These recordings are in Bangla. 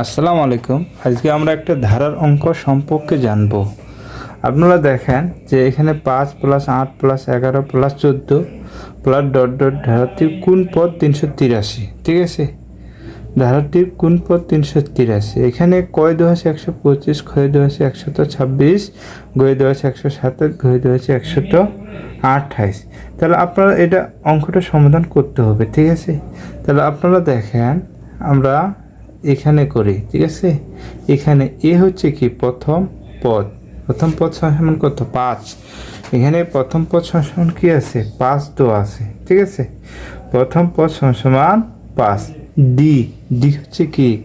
আসসালামু আলাইকুম। আজকে আমরা একটা ধারার অঙ্ক সম্পর্কে জানব। আপনারা দেখেন যে এখানে পাঁচ প্লাস আট প্লাস এগারো প্লাস চোদ্দ প্লাস ডট ডট ধারাটির কোন পদ তিনশো তিরাশি, ঠিক আছে? ধারাটির কোন পদ তিনশো তিরাশি? এখানে কয় আছে একশো পঁচিশ, ক্ষয় আছে একশত ছাব্বিশ, গয়ে আছে একশো সাতাশ ঘয়ে আছে একশত আঠাইশ। তাহলে আপনারা এটা অঙ্কটা সমাধান করতে হবে, ঠিক আছে? তাহলে আপনারা দেখেন, আমরা এখানে করি, ঠিক আছে? এখানে এ হচ্ছে কি? প্রথম পদ। প্রথম পদ সমান কত পাঁচ। এখানে প্রথম পদ সমান কি আছে? পাঁচ তো আছে, ঠিক আছে? প্রথম পদ সমান পাঁচ। ডি ডি হচ্ছে কি?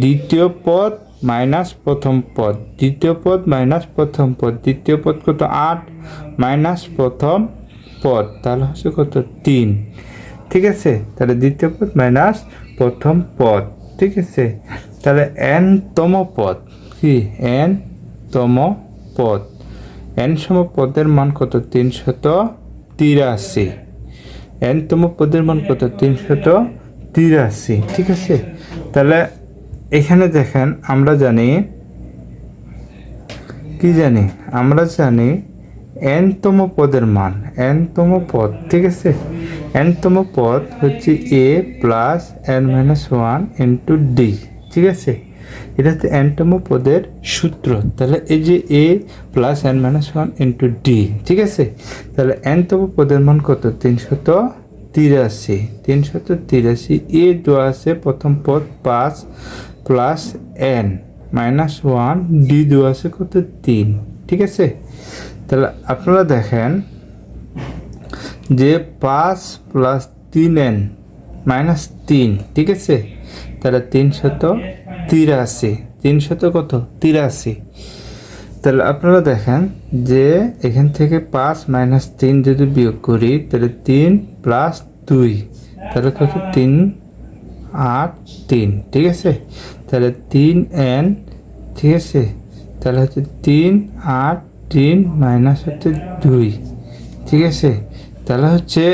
দ্বিতীয় পদ মাইনাস প্রথম পদ। দ্বিতীয় পদ মাইনাস প্রথম পদ। দ্বিতীয় পদ কত? আট। মাইনাস প্রথম পদ। তাহলে হচ্ছে কত? তিন। ঠিক আছে? তাহলে দ্বিতীয় পদ মাইনাস প্রথম পদ। ঠিক আছে? তাহলে এন তম পদ। কি? এন তম পদ। এন সম পদের মান কত? তিনশত তিরাশি। এন তম পদের মান কত? তিনশত তিরাশি। ঠিক আছে? তাহলে এখানে দেখেন, আমরা জানি, কি জানি? আমরা জানি এনতম পদের মান, এনতম পদ, ঠিক আছে? এনতম পদ হচ্ছে a plus n minus one into d ঠিক আছে? এটা হচ্ছে এনতম পদের সূত্র। তাহলে এই যে a plus n minus one into d ঠিক আছে? তাহলে এনতম পদের মান কত? তিনশত তিরাশি। তিনশত তিরাশি। এ দেওয়া আছে প্রথম পদ পাঁচ plus n minus one d দেওয়া আছে কত? তিন, ঠিক আছে? তাহলে আপনারা দেখেন যে পাঁচ প্লাস তিন এন মাইনাস তিন, ঠিক আছে? তাহলে তিনশত তিরাশি। তিনশত কত? তিরাশি। তাহলে আপনারা দেখেন যে এখান থেকে পাঁচ মাইনাস তিন যদি বিয়োগ করি, তাহলে তিন প্লাস দুই। তাহলে কত তিন, আট, তিন, ঠিক আছে? তাহলে তিন এন ঠিক আছে? তাহলে হচ্ছে তিন, আট তিন মাইনাস হচ্ছে দুই। ঠিক আছে? তাহলে হচ্ছে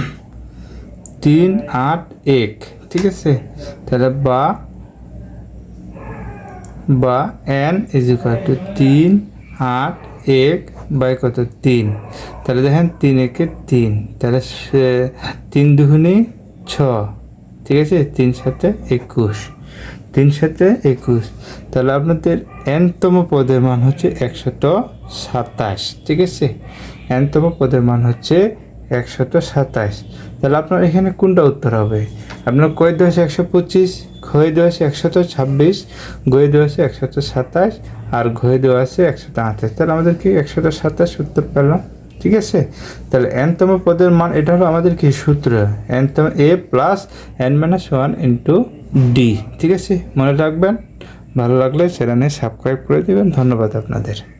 তিন আট এক। ঠিক আছে? তাহলে বা বা এন ইজ ইকুয়াল টু তিন আট এক বাই কত? তিন। তাহলে দেখেন তিন একে তিন। তাহলে তিন দুগুণে ছ। ঠিক আছে? তিন সাথে একুশ। তিন সাথে একুশ। তাহলে আপনাদের এনতম পদের মান হচ্ছে একশত সাতাশ, ঠিক আছে? এনতম পদের মান হচ্ছে একশত সাতাশ। তাহলে আপনার এখানে কোনটা উত্তর হবে? আপনার কয় আছে একশো পঁচিশ, ক্ষয় দেওয়া আছে একশত ছাব্বিশ, গয়ে দেওয়া আছে একশত সাতাশ, আর ঘয়ে দেওয়া আছে একশত আঠাশ। তাহলে আমাদের কি একশত সাতাশ উত্তর পেলাম? ঠিক আছে? তাহলে এনতম পদের মান, এটা হলো আমাদের কি সূত্র? এনতম a plus n minus one into d ঠিক আছে? মনে রাখবেন? ভালো লাগলে চ্যানেলে সাবস্ক্রাইব করে দেবেন। ধন্যবাদ আপনাদের।